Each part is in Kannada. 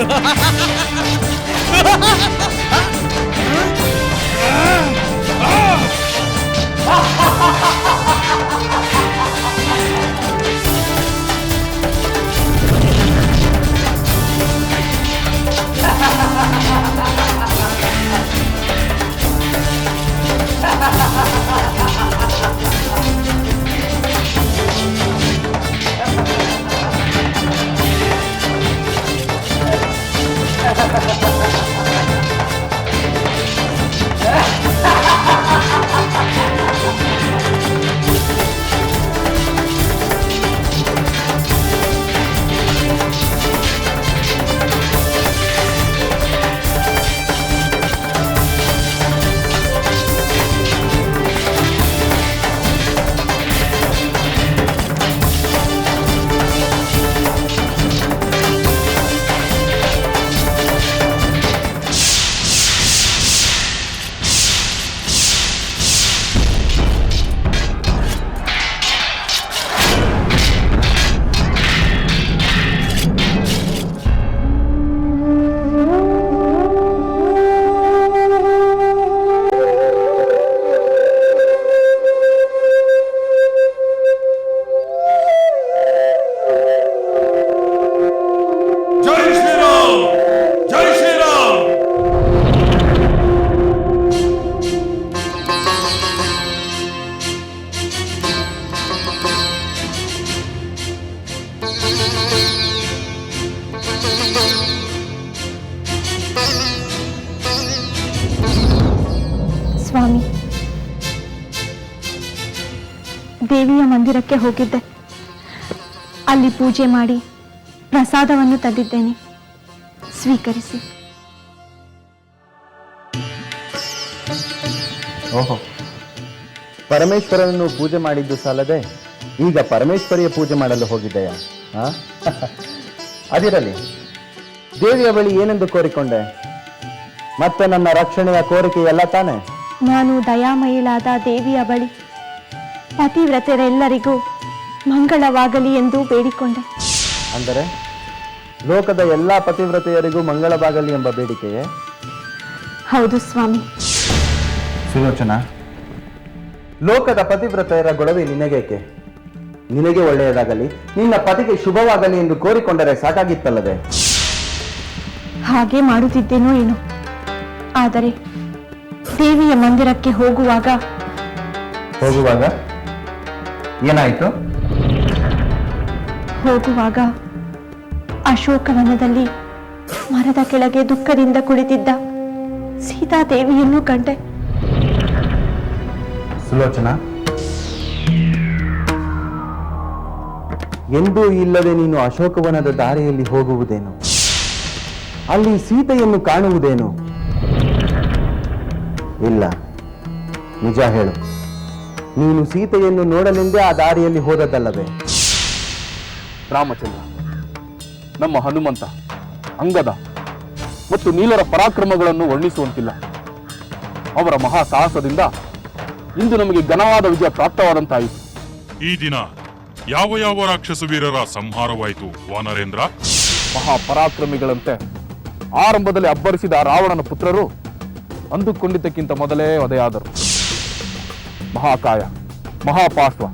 ハハハハ ಮಂದಿರಕ್ಕೆ ಹೋಗಿದ್ದೆ. ಅಲ್ಲಿ ಪೂಜೆ ಮಾಡಿ ಪ್ರಸಾದವನ್ನು ತಂದಿದ್ದೇನೆ. ಸ್ವೀಕರಿಸಿ. ಓಹೋ. ಪರಮೇಶ್ವರನನ್ನು ಪೂಜೆ ಮಾಡಿದ್ದು ಸಾಲದೆ ಈಗ ಪರಮೇಶ್ವರಿಯ ಪೂಜೆ ಮಾಡಲು ಹೋಗಿದ್ದೆಯಾ? ಅದಿರಲಿ. ದೇವಿಯ ಬಳಿ ಏನೆಂದು ಕೋರಿಕೊಂಡೆ? ಮತ್ತೆ ನನ್ನ ರಕ್ಷಣೆಯ ಕೋರಿಕೆ ಎಲ್ಲ ತಾನೆ? ನಾನು ದಯಾಮಯಿಲಾದ ದೇವಿಯ ಬಳಿ ಪತಿವ್ರತೆರೆಲ್ಲರಿಗೂ ಮಂಗಳವಾಗಲಿ ಎಂದು ಬೇಡಿಕೊಂಡೆ. ಅಂದರೆ ಲೋಕದ ಎಲ್ಲ ಪತಿವ್ರತೆಯರಿಗೂ ಮಂಗಳವಾಗಲಿ ಎಂಬ ಬೇಡಿಕೆಯೇ? ಹೌದು ಸ್ವಾಮಿ. ಸುಲೋಚನಾ? ಲೋಕದ ಪತಿವ್ರತೆಯರ ಗೊಡವೆ ನಿನಗೇಕೆ? ನಿನಗೆ ಒಳ್ಳೆಯದಾಗಲಿ ನಿನ್ನ ಪತಿಗೆ ಶುಭವಾಗಲಿ ಎಂದು ಕೋರಿಕೊಂಡರೆ ಸಾಕಾಗಿತ್ತಲ್ಲದೆ? ಹಾಗೆ ಮಾಡುತ್ತಿದ್ದೇನೋ ಏನು. ಆದರೆ ದೇವಿಯ ಮಂದಿರಕ್ಕೆ ಹೋಗುವಾಗ ಹೋಗುವಾಗ? ಏನಾಯಿತು? ಹೋಗುವಾಗ ಅಶೋಕವನದಲ್ಲಿ ಮರದ ಕೆಳಗೆ ದುಃಖದಿಂದ ಕುಳಿತಿದ್ದ ಸೀತಾದೇವಿಯನ್ನು ಕಂಡೆ. ಸುಲೋಚನಾ? ಎಂದೂ ಇಲ್ಲದೆ ನೀನು ಅಶೋಕವನದ ದಾರಿಯಲ್ಲಿ ಹೋಗುವುದೇನು? ಅಲ್ಲಿ ಸೀತೆಯನ್ನು ಕಾಣುವುದೇನು? ಇಲ್ಲ. ನಿಜ ಹೇಳು. ನೀನು ಸೀತೆಯನ್ನು ನೋಡಲೆಂದೇ ಆ ದಾರಿಯಲ್ಲಿ ಹೋದದ್ದಲ್ಲವೇ? ರಾಮಚಂದ್ರ ನಮ್ಮ ಹನುಮಂತ ಅಂಗದ ಮತ್ತು ನೀಲರ ಪರಾಕ್ರಮಗಳನ್ನು ವರ್ಣಿಸುವಂತಿಲ್ಲ. ಅವರ ಮಹಾ ಸಾಹಸದಿಂದ ಇಂದು ನಮಗೆ ಘನವಾದ ವಿಜಯ ಪ್ರಾಪ್ತವಾದಂತಾಯಿತು. ಈ ದಿನ ಯಾವ ಯಾವ ರಾಕ್ಷಸ ವೀರರ ಸಂಹಾರವಾಯಿತು ವಾನರೇಂದ್ರ? ಮಹಾಪರಾಕ್ರಮಿಗಳಂತೆ ಆರಂಭದಲ್ಲಿ ಅಬ್ಬರಿಸಿದ ರಾವಣನ ಪುತ್ರರು ಅಂದುಕೊಂಡಿದ್ದಕ್ಕಿಂತ ಮೊದಲೇ ವಧೆಯಾದರು. ಮಹಾಕಾಯ ಮಹಾಪಾಶ್ವ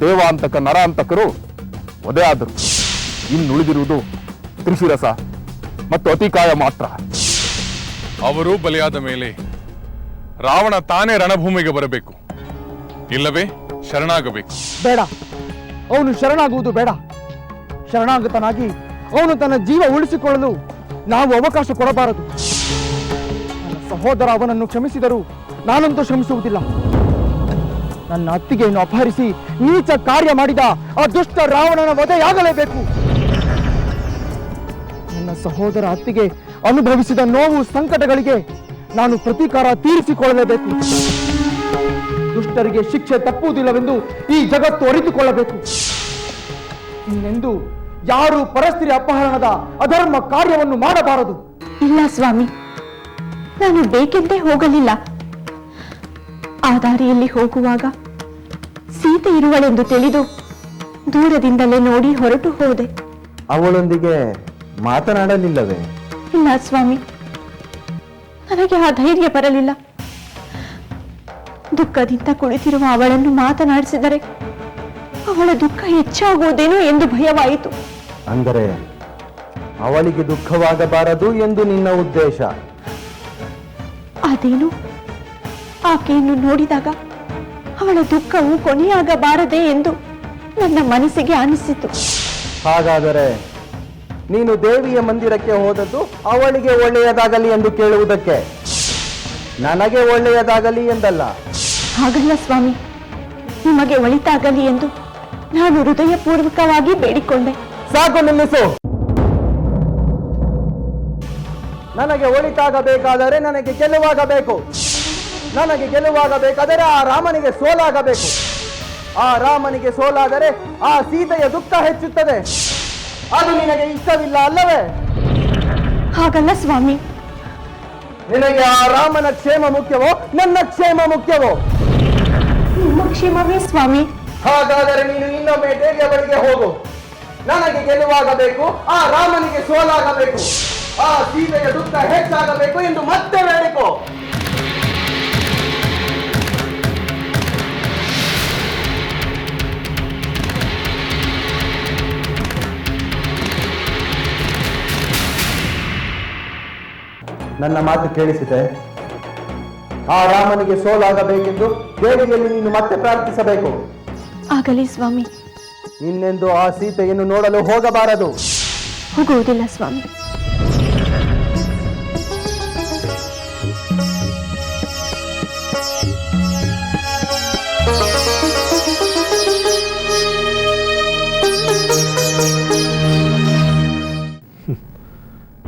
ದೇವಾಂತಕ ನರಾಂತಕರು ಒದೆಯಾದರು. ಇನ್ನುಳಿದಿರುವುದು ತ್ರಿಶಿರಸ ಮತ್ತು ಅತಿಕಾಯ ಮಾತ್ರ. ಅವರು ಬಲಿಯಾದ ಮೇಲೆ ರಾವಣ ತಾನೇ ರಣಭೂಮಿಗೆ ಬರಬೇಕು. ಇಲ್ಲವೇ ಶರಣಾಗಬೇಕು. ಬೇಡ. ಅವನು ಶರಣಾಗುವುದು ಬೇಡ. ಶರಣಾಗತನಾಗಿ ಅವನು ತನ್ನ ಜೀವ ಉಳಿಸಿಕೊಳ್ಳಲು ನಾವು ಅವಕಾಶ ಕೊಡಬಾರದು. ನನ್ನ ಸಹೋದರ ಅವನನ್ನು ಕ್ಷಮಿಸಿದರೂ ನಾನಂತೂ ಕ್ಷಮಿಸುವುದಿಲ್ಲ. ನನ್ನ ಅತ್ತಿಗೆಯನ್ನು ಅಪಹರಿಸಿ ನೀಚ ಕಾರ್ಯ ಮಾಡಿದ ಆ ದುಷ್ಟ ರಾವಣನ ವಧೆಯಾಗಲೇಬೇಕು. ನನ್ನ ಸಹೋದರ ಅತ್ತಿಗೆ ಅನುಭವಿಸಿದ ನೋವು ಸಂಕಟಗಳಿಗೆ ನಾನು ಪ್ರತೀಕಾರ ತೀರಿಸಿಕೊಳ್ಳಲೇಬೇಕು. ದುಷ್ಟರಿಗೆ ಶಿಕ್ಷೆ ತಪ್ಪುವುದಿಲ್ಲವೆಂದು ಈ ಜಗತ್ತು ಅರಿತುಕೊಳ್ಳಬೇಕು. ಇನ್ನೆಂದು ಯಾರು ಪರಸ್ತ್ರೀ ಅಪಹರಣದ ಅಧರ್ಮ ಕಾರ್ಯವನ್ನು ಮಾಡಬಾರದು. ಇಲ್ಲ ಸ್ವಾಮಿ, ನಾನು ಬೇಕೆಂದೇ ಹೋಗಲಿಲ್ಲ. ಆ ದಾರಿಯಲ್ಲಿ ಹೋಗುವಾಗ ಸೀತೆ ಇರುವಳೆಂದು ತಿಳಿದು ದೂರದಿಂದಲೇ ನೋಡಿ ಹೊರಟು ಹೋದೆ. ಅವಳೊಂದಿಗೆ ಮಾತನಾಡಲಿಲ್ಲವೇ? ಇಲ್ಲ ಸ್ವಾಮಿ ನನಗೆ ಆ ಧೈರ್ಯ ಬರಲಿಲ್ಲ. ದುಃಖದಿಂದ ಕುಳಿತಿರುವ ಅವಳನ್ನು ಮಾತನಾಡಿಸಿದರೆ ಅವಳ ದುಃಖ ಹೆಚ್ಚಾಗುವುದೇನೋ ಎಂದು ಭಯವಾಯಿತು. ಅಂದರೆ ಅವಳಿಗೆ ದುಃಖವಾಗಬಾರದು ಎಂದು ನಿನ್ನ ಉದ್ದೇಶ? ಅದೇನು? ಆಕೆಯನ್ನು ನೋಡಿದಾಗ ಅವಳ ದುಃಖವು ಕೊನೆಯಾಗಬಾರದೆ ಎಂದು ನನ್ನ ಮನಸ್ಸಿಗೆ ಅನಿಸಿತು. ಹಾಗಾದರೆ ನೀನು ದೇವಿಯ ಮಂದಿರಕ್ಕೆ ಹೋದದ್ದು ಅವಳಿಗೆ ಒಳ್ಳೆಯದಾಗಲಿ ಎಂದು ಕೇಳುವುದಕ್ಕೆ? ನನಗೆ ಒಳ್ಳೆಯದಾಗಲಿ ಎಂದಲ್ಲ? ಹಾಗಲ್ಲ ಸ್ವಾಮಿ ನಿಮಗೆ ಒಳಿತಾಗಲಿ ಎಂದು ನಾನು ಹೃದಯಪೂರ್ವಕವಾಗಿ ಬೇಡಿಕೊಂಡೆ. ಸಾಕು ನಿಲ್ಲಿಸು. ನನಗೆ ಒಳಿತಾಗಬೇಕಾದರೆ ನನಗೆ ಗೆಲುವಾಗಬೇಕು. ನನಗೆ ಗೆಲುವಾಗಬೇಕಾದರೆ ಆ ರಾಮನಿಗೆ ಸೋಲಾಗಬೇಕು. ಆ ರಾಮನಿಗೆ ಸೋಲಾದರೆ ಆ ಸೀತೆಯ ದುಃಖ ಹೆಚ್ಚುತ್ತದೆ. ಅದು ನಿನಗೆ ಇಷ್ಟವಿಲ್ಲ ಅಲ್ಲವೇ? ಹಾಗಲ್ಲ ಸ್ವಾಮಿ. ನಿನಗೆ ಆ ರಾಮನ ಕ್ಷೇಮ ಮುಖ್ಯವೋ? ನನ್ನ ಕ್ಷೇಮ ಮುಖ್ಯವೋ? ನಿಮ್ಮ ಕ್ಷೇಮವೇ ಸ್ವಾಮಿ. ಹಾಗಾದರೆ ನೀನು ಇನ್ನೊಮ್ಮೆ ದೇವಿಯ ಬಳಿಗೆ ಹೋಗು. ನನಗೆ ಗೆಲುವಾಗಬೇಕು ಆ ರಾಮನಿಗೆ ಸೋಲಾಗಬೇಕು. ಆ ಸೀತೆಯ ದುಃಖ ಹೆಚ್ಚಾಗಬೇಕು ಎಂದು ಮತ್ತೆ ಬೇಡಿಕೋ. ನನ್ನ ಮಾತು ಕೇಳಿಸಿದೆ. ಆ ರಾಮನಿಗೆ ಸೋಲಾಗಬೇಕೆಂದು ದೇವಿಯಲ್ಲಿ ನೀನು ಮತ್ತೆ ಪ್ರಾರ್ಥಿಸಬೇಕು. ಆಗಲಿ ಸ್ವಾಮಿ. ಇನ್ನೆಂದು ಆ ಸೀತೆಯನ್ನು ನೋಡಲು ಹೋಗಬಾರದು. ಹೋಗುವುದಿಲ್ಲ ಸ್ವಾಮಿ.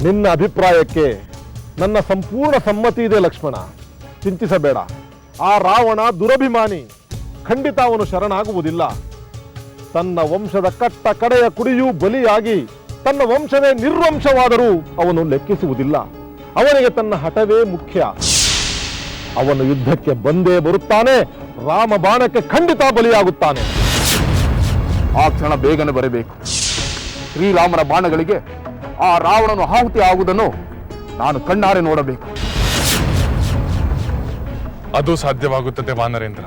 ನಿನ್ನ ಅಭಿಪ್ರಾಯಕ್ಕೆ ನನ್ನ ಸಂಪೂರ್ಣ ಸಮ್ಮತಿ ಇದೆ ಲಕ್ಷ್ಮಣ. ಚಿಂತಿಸಬೇಡ. ಆ ರಾವಣ ದುರಭಿಮಾನಿ. ಖಂಡಿತ ಅವನು ಶರಣಾಗುವುದಿಲ್ಲ. ತನ್ನ ವಂಶದ ಕಟ್ಟ ಕಡೆಯ ಕುಡಿಯೂ ಬಲಿಯಾಗಿ ತನ್ನ ವಂಶವೇ ನಿರ್ವಂಶವಾದರೂ ಅವನು ಲೆಕ್ಕಿಸುವುದಿಲ್ಲ. ಅವನಿಗೆ ತನ್ನ ಹಠವೇ ಮುಖ್ಯ. ಅವನು ಯುದ್ಧಕ್ಕೆ ಬಂದೇ ಬರುತ್ತಾನೆ, ರಾಮ ಬಾಣಕ್ಕೆ ಖಂಡಿತ ಬಲಿಯಾಗುತ್ತಾನೆ. ಆ ಕ್ಷಣ ಬೇಗನೆ ಬರಬೇಕು. ಶ್ರೀರಾಮನ ಬಾಣಗಳಿಗೆ ಆ ರಾವಣನು ಆಹುತಿ ಆಗುವುದನ್ನು ನಾನು ಕಣ್ಣಾರೆ ನೋಡಬೇಕು. ಅದು ಸಾಧ್ಯವಾಗುತ್ತದೆ ವಾನರೇಂದ್ರ.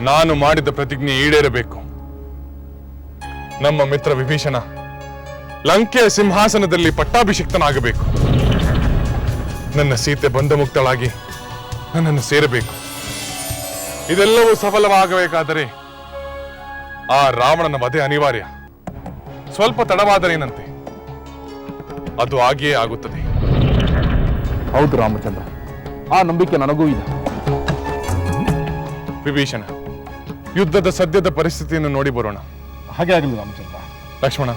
ನಾನು ಮಾಡಿದ ಪ್ರತಿಜ್ಞೆ ಈಡೇರಬೇಕು. ನಮ್ಮ ಮಿತ್ರ ವಿಭೀಷಣ ಲಂಕೆಯ ಸಿಂಹಾಸನದಲ್ಲಿ ಪಟ್ಟಾಭಿಷಿಕ್ತನಾಗಬೇಕು. ನನ್ನ ಸೀತೆ ಬಂಧಮುಕ್ತಳಾಗಿ ನನ್ನನ್ನು ಸೇರಬೇಕು. ಇದೆಲ್ಲವೂ ಸಫಲವಾಗಬೇಕಾದರೆ ಆ ರಾವಣನ ವಧೆ ಅನಿವಾರ್ಯ. ಸ್ವಲ್ಪ ತಡವಾದರೇನಂತೆ ಅದು ಹಾಗೆಯೇ ಆಗುತ್ತದೆ. ಹೌದು ರಾಮಚಂದ್ರ. ಆ ನಂಬಿಕೆ ನನಗೂ ಇದೆ. ವಿಭೀಷಣ ಯುದ್ಧದ ಸದ್ಯದ ಪರಿಸ್ಥಿತಿಯನ್ನು ನೋಡಿ ಬರೋಣ. ಹಾಗೆ ಆಗಲಿ ರಾಮಚಂದ್ರ. ಲಕ್ಷ್ಮಣ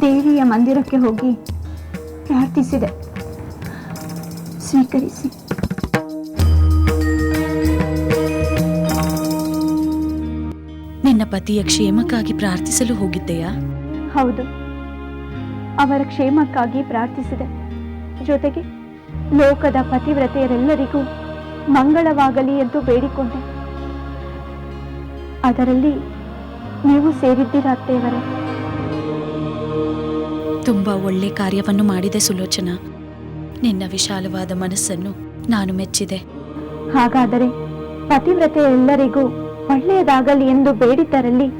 ದೇವಿಯ ಮಂದಿರಕ್ಕೆ ಹೋಗಿ ಪ್ರಾರ್ಥಿಸಿದೆ. ಸ್ವೀಕರಿಸಿ. ನಿನ್ನ ಪತಿಯ ಕ್ಷೇಮಕ್ಕಾಗಿ ಪ್ರಾರ್ಥಿಸಲು ಹೋಗಿದ್ದೆಯಾ? ಹೌದು. ಅವರ ಕ್ಷೇಮಕ್ಕಾಗಿ ಪ್ರಾರ್ಥಿಸಿದೆ. ಜೊತೆಗೆ ಲೋಕದ ಪತಿವ್ರತೆಯರೆಲ್ಲರಿಗೂ ಮಂಗಳವಾಗಲಿ ಎಂದು ಬೇಡಿಕೊಂಡೆ. ಅದರಲ್ಲಿ ನೀವು ಸೇರಿದ್ದೀರಾ ತುಂಬಾ ಒಳ್ಳೆ ಕಾರ್ಯವನ್ನು ಮಾಡಿದೆ ಸುಲೋಚನಾ. ನಿನ್ನ ವಿಶಾಲವಾದ ಮನಸ್ಸನ್ನು ನಾನು ಮೆಚ್ಚಿದೆ. ಹಾಗಾದರೆ ಪತಿವ್ರತೆ ಎಲ್ಲರಿಗೂ ಒಳ್ಳೆಯದಾಗಲಿ ಎಂದು ಬೇಡಿದ್ದರಲ್ಲಿ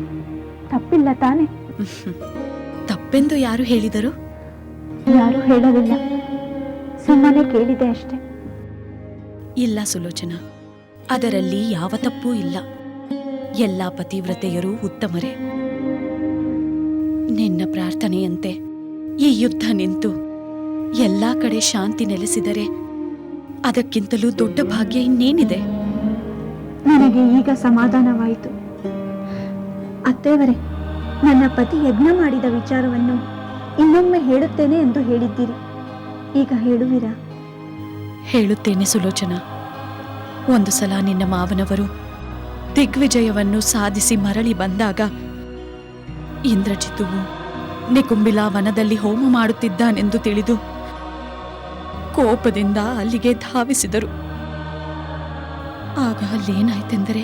ತಪ್ಪಿಲ್ಲ ತಾನೆ? ತಪ್ಪೆಂದು ಯಾರು ಹೇಳಿದರು? ಯಾರು ಹೇಳಲಿಲ್ಲ. ಸುಮ್ಮನೆ ಕೇಳಿದೆ ಅಷ್ಟೆ. ಇಲ್ಲ ಸುಲೋಚನಾ ಅದರಲ್ಲಿ ಯಾವ ತಪ್ಪೂ ಇಲ್ಲ. ಎಲ್ಲ ಪತಿವ್ರತೆಯರೂ ಉತ್ತಮರೇ. ನಿನ್ನ ಪ್ರಾರ್ಥನೆಯಂತೆ ಈ ಯುದ್ಧ ನಿಂತು ಎಲ್ಲಾ ಕಡೆ ಶಾಂತಿ ನೆಲೆಸಿದರೆ ಅದಕ್ಕಿಂತಲೂ ದೊಡ್ಡ ಭಾಗ್ಯ ಇನ್ನೇನಿದೆ? ನನಗೆ ಈಗ ಸಮಾಧಾನವಾಯಿತು. ಅತ್ತೇವರೇ ನನ್ನ ಪತಿ ಯಜ್ಞ ಮಾಡಿದ ವಿಚಾರವನ್ನು ಇನ್ನೊಮ್ಮೆ ಹೇಳುತ್ತೇನೆ ಎಂದು ಹೇಳಿದ್ದೀರಿ. ಈಗ ಹೇಳುವಿರಾ? ಹೇಳುತ್ತೇನೆ ಸುಲೋಚನ. ಒಂದು ಸಲ ನಿನ್ನ ಮಾವನವರು ದಿಗ್ವಿಜಯವನ್ನು ಸಾಧಿಸಿ ಮರಳಿ ಬಂದಾಗ ಇಂದ್ರಜಿತುವು ನಿಕುಂಬಿಲಾ ವನದಲ್ಲಿ ಹೋಮ ಮಾಡುತ್ತಿದ್ದಾನೆಂದು ತಿಳಿದು ಕೋಪದಿಂದ ಅಲ್ಲಿಗೆ ಧಾವಿಸಿದರು. ಆಗ ಅಲ್ಲೇನಾಯ್ತೆಂದರೆ,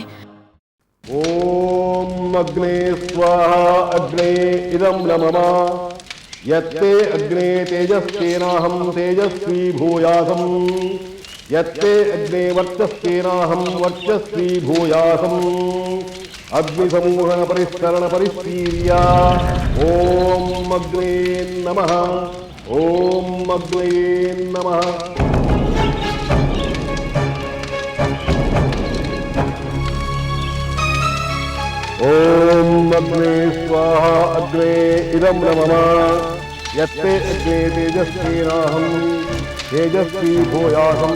ಓಂ ಅಗ್ನೇ ಸ್ವಾಹ ಅಗ್ನೇ ಇದಂ ನಮಮ ಯತ್ತೆ ಅಗ್ನೇ ತೇಜಸ್ವೇನಾಹಂ ತೇಜಸ್ವಿ ಭೂಯಾಸಂ. ಯತ್ತೆ ಅಗ್ನೇ ವರ್ಚಸ್ವೇನಾಹಂ ವರ್ಚಸ್ವಿ ಭೂಯಾಸಂ. ಅಗ್ನಿ ಸಂವಹನ ಪರಿಷ್ಕರಣ ಪರಿಸ್ಥೀರ್ಯ ಓಂ ಅಗ್ನೇ ನಮಃ ಓಂ ಅಗ್ನೇ ನಮಃ ಓಂ ಅಗ್ನೇ ಸ್ವಾಹ ಅಗ್ನೇ ಇದಂ ನಮಮ ಯತ್ತೆ ಅಗ್ನೇ ತೇಜಸ್ವೇನಾಹಂ ತೇಜಸ್ವಿ ಭೂಯಾಸಂ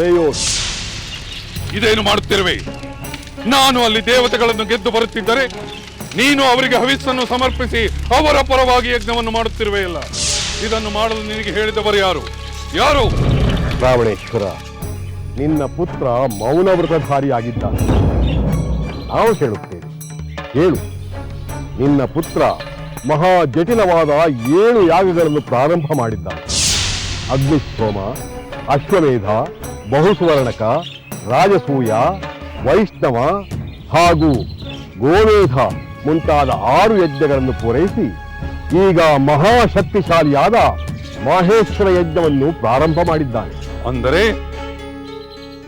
ಶ್ರೇಯೋಸ್. ಇದೇನು ಮಾಡುತ್ತಿರುವೆ? ನಾನು ಅಲ್ಲಿ ದೇವತೆಗಳನ್ನು ಗೆದ್ದು ಬರುತ್ತಿದ್ದರೆ ನೀನು ಅವರಿಗೆ ಹವಿಸ್ಸನ್ನು ಸಮರ್ಪಿಸಿ ಅವರ ಪರವಾಗಿ ಯಜ್ಞವನ್ನು ಮಾಡುತ್ತಿರುವೆಯಲ್ಲ ಇದನ್ನು ಮಾಡಲು ನಿನಗೆ ಹೇಳಿದವರು ಯಾರು? ಯಾರು? ರಾವಣೇಶ್ವರ ನಿನ್ನ ಪುತ್ರ ಮೌನವ್ರತಧಾರಿಯಾಗಿದ್ದಾನೆ ನಾವು ಹೇಳುತ್ತೇವೆ ಹೇಳು ನಿನ್ನ ಪುತ್ರ ಮಹಾ ಜಟಿಲವಾದ ಏಳು ಯಾಗಗಳನ್ನು ಪ್ರಾರಂಭ ಮಾಡಿದ್ದ ಅಗ್ನಿಶೋಮ ಅಶ್ವಮೇಧ ಬಹುಸುವರ್ಣಕ ರಾಜಸೂಯ ವೈಷ್ಣವ ಹಾಗೂ ಗೋವೇಧ ಮುಂತಾದ ಆರು ಯಜ್ಞಗಳನ್ನು ಪೂರೈಸಿ ಈಗ ಮಹಾಶಕ್ತಿಶಾಲಿಯಾದ ಮಹೇಶ್ವರ ಯಜ್ಞವನ್ನು ಪ್ರಾರಂಭ ಮಾಡಿದ್ದಾನೆ. ಅಂದರೆ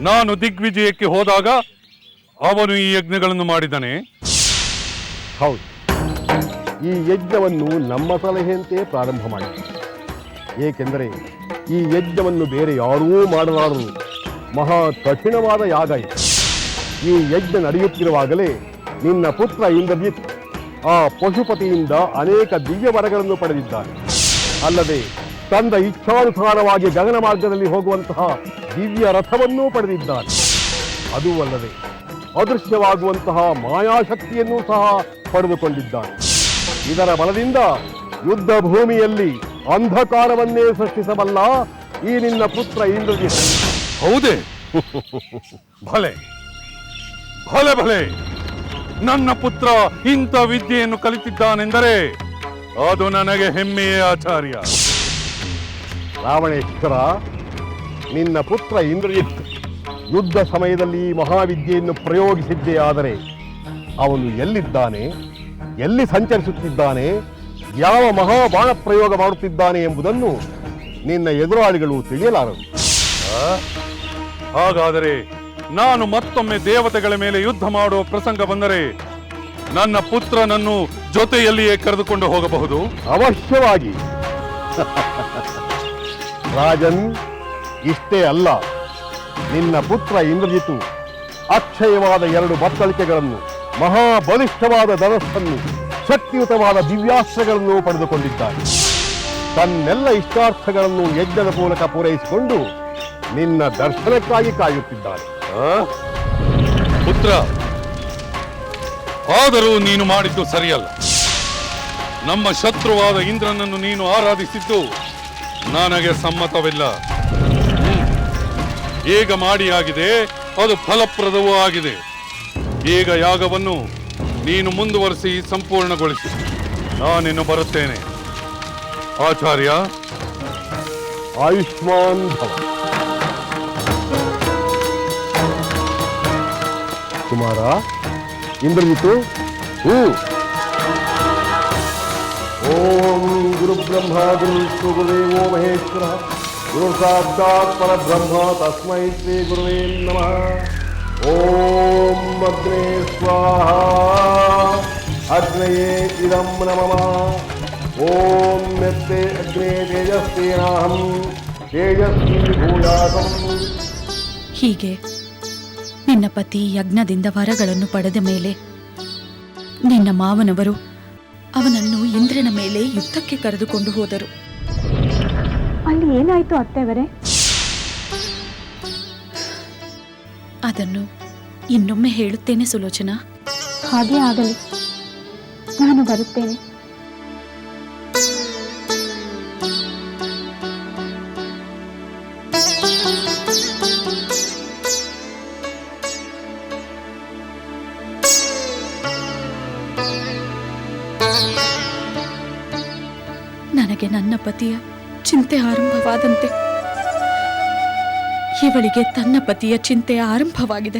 ನಾನು ದಿಗ್ವಿಜಯಕ್ಕೆ ಹೋದಾಗ ಅವನು ಈ ಯಜ್ಞಗಳನ್ನು ಮಾಡಿದ್ದಾನೆ. ಹೌದು. ಈ ಯಜ್ಞವನ್ನು ನಮ್ಮ ಸಲಹೆಯಂತೆ ಪ್ರಾರಂಭ ಮಾಡಿದ್ದಾನೆ ಏಕೆಂದರೆ ಈ ಯಜ್ಞವನ್ನು ಬೇರೆ ಯಾರೂ ಮಾಡಲಾರರು ಮಹಾ ಕಠಿಣವಾದ ಯಾಗ ಇದು. ಈ ಯಜ್ಞ ನಡೆಯುತ್ತಿರುವಾಗಲೇ ನಿನ್ನ ಪುತ್ರ ಇಂದ್ರಜಿತ್ ಆ ಪಶುಪತಿಯಿಂದ ಅನೇಕ ದಿವ್ಯ ವರಗಳನ್ನು ಪಡೆದಿದ್ದಾನೆ. ಅಲ್ಲದೆ ತಂದ ಇಚ್ಛಾನುಸಾರವಾಗಿ ಗಗನ ಮಾರ್ಗದಲ್ಲಿ ಹೋಗುವಂತಹ ದಿವ್ಯ ರಥವನ್ನೂ ಪಡೆದಿದ್ದಾನೆ. ಅದೂ ಅಲ್ಲದೆ ಅದೃಶ್ಯವಾಗುವಂತಹ ಮಾಯಾಶಕ್ತಿಯನ್ನು ಸಹ ಪಡೆದುಕೊಂಡಿದ್ದಾನೆ. ಇದರ ಬಲದಿಂದ ಯುದ್ಧ ಭೂಮಿಯಲ್ಲಿ ಅಂಧಕಾರವನ್ನೇ ಸೃಷ್ಟಿಸಬಲ್ಲ ಈ ನಿನ್ನ ಪುತ್ರ ಇಂದ್ರಜಿತ್. ಹೌದೇ? ಭಲೆ. ಭಲೆ ಭಲೆ. ನನ್ನ ಪುತ್ರ ಇಂಥ ವಿದ್ಯೆಯನ್ನು ಕಲಿತಿದ್ದಾನೆಂದರೆ ಅದು ನನಗೆ ಹೆಮ್ಮೆಯೇ ಆಚಾರ್ಯ. ರಾವಣೇಶ್ವರ ನಿನ್ನ ಪುತ್ರ ಇಂದ್ರಜಿತ್ ಯುದ್ಧ ಸಮಯದಲ್ಲಿ ಈ ಮಹಾವಿದ್ಯೆಯನ್ನು ಪ್ರಯೋಗಿಸಿದ್ದೇ ಆದರೆ ಅವನು ಎಲ್ಲಿದ್ದಾನೆ ಎಲ್ಲಿ ಸಂಚರಿಸುತ್ತಿದ್ದಾನೆ ಯಾವ ಮಹಾಬಾಣ ಪ್ರಯೋಗ ಮಾಡುತ್ತಿದ್ದಾನೆ ಎಂಬುದನ್ನು ನಿನ್ನ ಎದುರಾಳಿಗಳು ತಿಳಿಯಲಾರರು. ಹಾಗಾದರೆ ನಾನು ಮತ್ತೊಮ್ಮೆ ದೇವತೆಗಳ ಮೇಲೆ ಯುದ್ಧ ಮಾಡುವ ಪ್ರಸಂಗ ಬಂದರೆ ನನ್ನ ಪುತ್ರನನ್ನು ಜೊತೆಯಲ್ಲಿಯೇ ಕರೆದುಕೊಂಡು ಹೋಗಬಹುದು? ಅವಶ್ಯವಾಗಿ. ರಾಜನ್, ಇಷ್ಟೇ ಅಲ್ಲ. ನಿನ್ನ ಪುತ್ರ ಇಂದ್ರಜಿತು ಅಕ್ಷಯವಾದ ಎರಡು ಬತ್ತಳಿಕೆಗಳನ್ನು, ಮಹಾಬಲಿಷ್ಠವಾದ ಧನಸ್ಸನ್ನು, ಶಕ್ತಿಯುತವಾದ ದಿವ್ಯಾಸ್ತ್ರಗಳನ್ನು ಪಡೆದುಕೊಂಡಿದ್ದಾನೆ. ತನ್ನೆಲ್ಲ ಇಷ್ಟಾರ್ಥಗಳನ್ನು ಯಜ್ಞದ ಮೂಲಕ ಪೂರೈಸಿಕೊಂಡು ನಿನ್ನ ದರ್ಶನಕ್ಕಾಗಿ ಕಾಯುತ್ತಿದ್ದಾನೆ? ಪುತ್ರ ಆದರೂ ನೀನು ಮಾಡಿದ್ದು ಸರಿಯಲ್ಲ. ನಮ್ಮ ಶತ್ರುವಾದ ಇಂದ್ರನನ್ನು ನೀನು ಆರಾಧಿಸಿದ್ದು ನನಗೆ ಸಮ್ಮತವಿಲ್ಲ. ಈಗ ಮಾಡಿ ಆಗಿದೆ ಅದು ಫಲಪ್ರದವೂ ಆಗಿದೆ. ಈಗ ಯಾಗವನ್ನು ನೀನು ಮುಂದುವರಿಸಿ ಸಂಪೂರ್ಣಗೊಳಿಸಿ. ನಾನಿನ್ನು ಬರುತ್ತೇನೆ. ಆಚಾರ್ಯ. ಆಯುಷ್ಮಾನ್ ಭವ. ಕುಮಾರ ಇಂದ್ರಜಿತು ಹೂ ಓಂ ಗುರು ಬ್ರಹ್ಮ ಗುರು ವಿಷ್ಣು ಗುರುದೇವೋ ಮಹೇಶ್ವರ ಗುರು ಸಾಕ್ಷಾತ್ ಪರಬ್ರಹ್ಮ ತಸ್ಮೈ ಶ್ರೀ ಗುರುವೇ ನಮಃ ಓಂ ಅಗ್ನೇ ಸ್ವಾಹ ಅಗ್ನಯೇ ಇದಂ ನಮಃ ಓಂ ಮೆತ್ತೆ ಅಗ್ನೇ ತೇಜಸ್ವೇನಾಹಂ ತೇಜಸ್ವಿ ಭೂಯಾಸಂ ಹೀಗೆ ನಿನ್ನ ಪತಿ ಯಜ್ಞದಿಂದ ವರಗಳನ್ನು ಪಡೆದ ಮೇಲೆ ನಿನ್ನ ಮಾವನವರು ಅವನನ್ನು ಇಂದ್ರನ ಮೇಲೆ ಯುದ್ಧಕ್ಕೆ ಕರೆದುಕೊಂಡು ಹೋದರು. ಅಲ್ಲಿ ಏನಾಯ್ತು ಅತ್ತೆವರೇ ಅದನ್ನು ಇನ್ನೊಮ್ಮೆ ಹೇಳುತ್ತೇನೆ ಸುಲೋಚನಾ. ಹಾಗೆ ಆಗಲಿ. ನಾನು ಬರುತ್ತೇನೆ. ನನಗೆ ನನ್ನ ಪತಿಯ ಚಿಂತೆ ಆರಂಭವಾದಂತೆ. ಇವಳಿಗೆ ತನ್ನ ಪತಿಯ ಚಿಂತೆ ಆರಂಭವಾಗಿದೆ.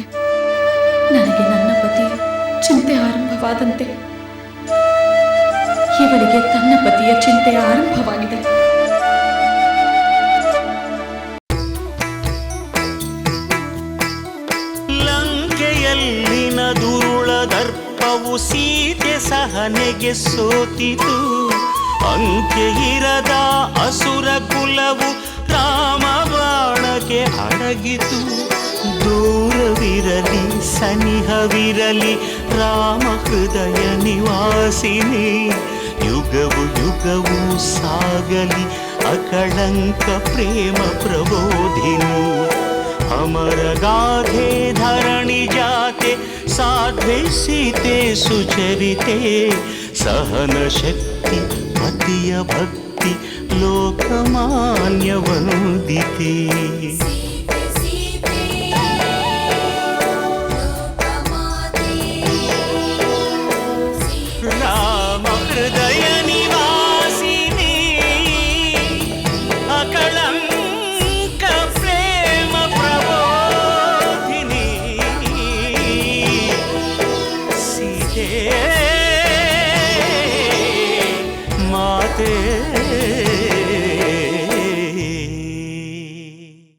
ನನಗೆ ನನ್ನ ಪತಿಯ ಚಿಂತೆ ಆರಂಭವಾದಂತೆ. ಇವಳಿಗೆ ತನ್ನ ಪತಿಯ ಚಿಂತೆ ಆರಂಭವಾಗಿದೆ. ಲಂಕೆಯಲ್ಲಿನ ದುರುಳ ದರ್ಪವು ಸೀತೆ ಸಹನೆಗೆ ಸೋತಿತು. ಅಂಕೆ ಇರದ ಅಸುರ ಕುಲವು ರಾಮಬಾಣಕ್ಕೆ ಅಡಗಿತು. ದೂರವಿರಲಿ, ಸನಿಹವಿರಲಿ, ರಾಮ ಹೃದಯ ನಿವಾಸಿನಿ. ಯುಗವು ಯುಗವು ಸಾಗಲಿ, ಅಕಳಂಕ ಪ್ರೇಮ ಪ್ರಬೋಧಿನಿ. ಅಮರ ಗಾಧೆ ಧರಣಿ ಜಾತೆ ಸಾಧ್ವೆ ಸೀತೆ ಸುಚರಿತೆ. ಸಹನ ಶಕ್ತಿ ಪತಿಯ ಭಕ್ತಿ ಲೋಕಮಾನ್ಯ ವಂದಿತೆ